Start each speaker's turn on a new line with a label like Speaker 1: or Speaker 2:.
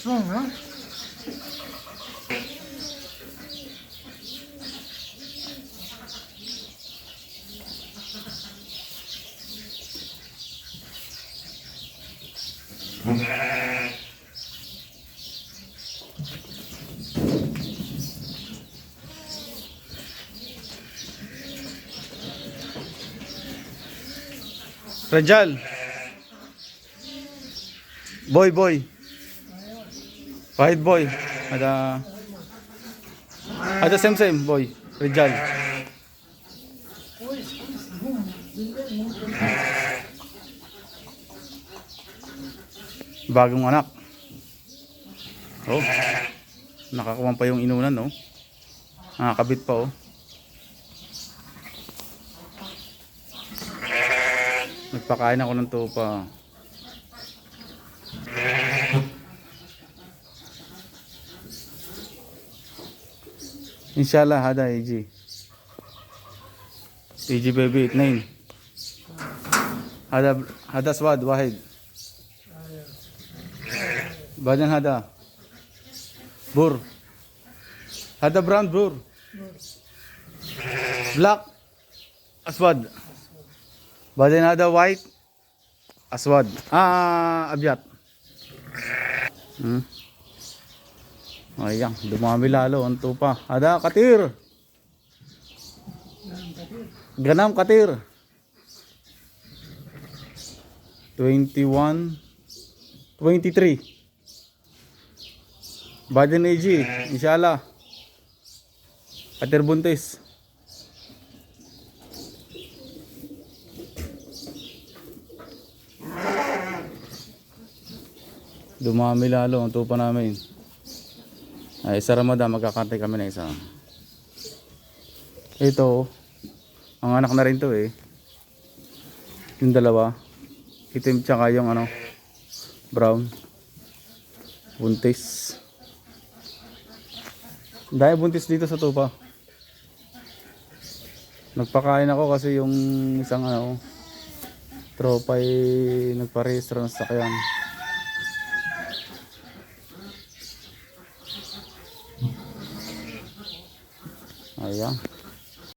Speaker 1: strong, huh?
Speaker 2: Rajal. Boy, boy. Wahid boy. Ada Ada same same boy. Rajal. Bagong anak. Oh. Nakakuha pa yung inunan, no? Nakakabit pa, oh. Nagpakain ako ng tupa. Inshallah hada AG. AG baby 89. هذا هذا سواد واحد بعدين هذا بور هذا براون بور بلاك اسود بعدين هذا وايت اسود اه ابيض hmm. Ayan dumami lalo ang tupa. Ada katir! Ganam katir! 21 23 Baden AG inshallah. Katir Buntis. Dumami lalo ang tupa namin. Ay, sa Ramadan magkakantay kami na isa. Ito, ang anak na rin to eh. Yung dalawa. Itim tsaka yung ano, brown. Buntis. Dahil buntis dito sa tupa. Nagpakain ako kasi yung isang ano, tropa ay nagparehistro ng sakyan. Ayan.